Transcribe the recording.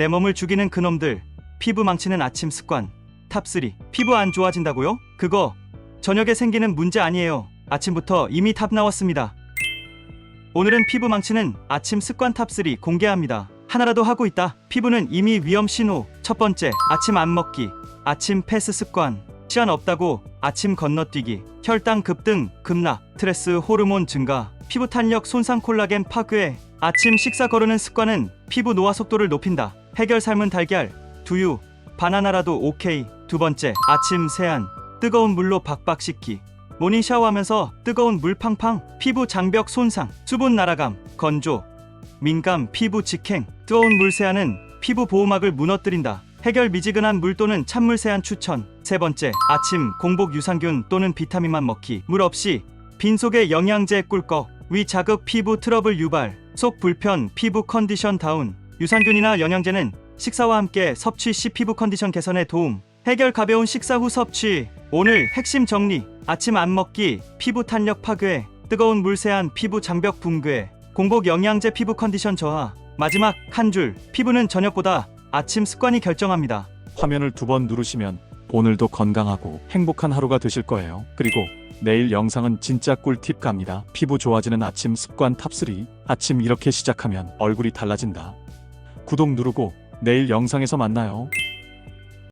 내 몸을 죽이는 그놈들. 피부 망치는 아침 습관. 탑3. 피부 안 좋아진다고요? 그거 저녁에 생기는 문제 아니에요. 아침부터 이미 탑 나왔습니다. 오늘은 피부 망치는 아침 습관 탑3 공개합니다. 하나라도 하고 있다. 피부는 이미 위험 신호. 첫 번째, 아침 안 먹기. 아침 패스 습관. 시간 없다고 아침 건너뛰기. 혈당 급등, 급락, 스트레스 호르몬 증가, 피부 탄력 손상 콜라겐 파괴. 아침 식사 거르는 습관은 피부 노화 속도를 높인다. 해결 삶은 달걀, 두유, 바나나라도 오케이. 두 번째, 아침 세안. 뜨거운 물로 박박 씻기. 모닝 샤워하면서 뜨거운 물 팡팡. 피부 장벽 손상, 수분 날아감, 건조, 민감 피부 직행. 뜨거운 물 세안은 피부 보호막을 무너뜨린다. 해결 미지근한 물 또는 찬물 세안 추천. 세 번째, 아침 공복 유산균 또는 비타민만 먹기. 물 없이 빈속에 영양제 꿀꺽. 위 자극 피부 트러블 유발. 속 불편 피부 컨디션 다운. 유산균이나 영양제는 식사와 함께 섭취 시 피부 컨디션 개선에 도움. 해결 가벼운 식사 후 섭취. 오늘 핵심 정리. 아침 안 먹기. 피부 탄력 파괴. 뜨거운 물 세안 피부 장벽 붕괴. 공복 영양제 피부 컨디션 저하. 마지막 한 줄. 피부는 저녁보다 아침 습관이 결정합니다. 화면을 두 번 누르시면 오늘도 건강하고 행복한 하루가 되실 거예요. 그리고 내일 영상은 진짜 꿀팁 갑니다. 피부 좋아지는 아침 습관 탑3. 아침 이렇게 시작하면 얼굴이 달라진다. 구독 누르고 내일 영상에서 만나요.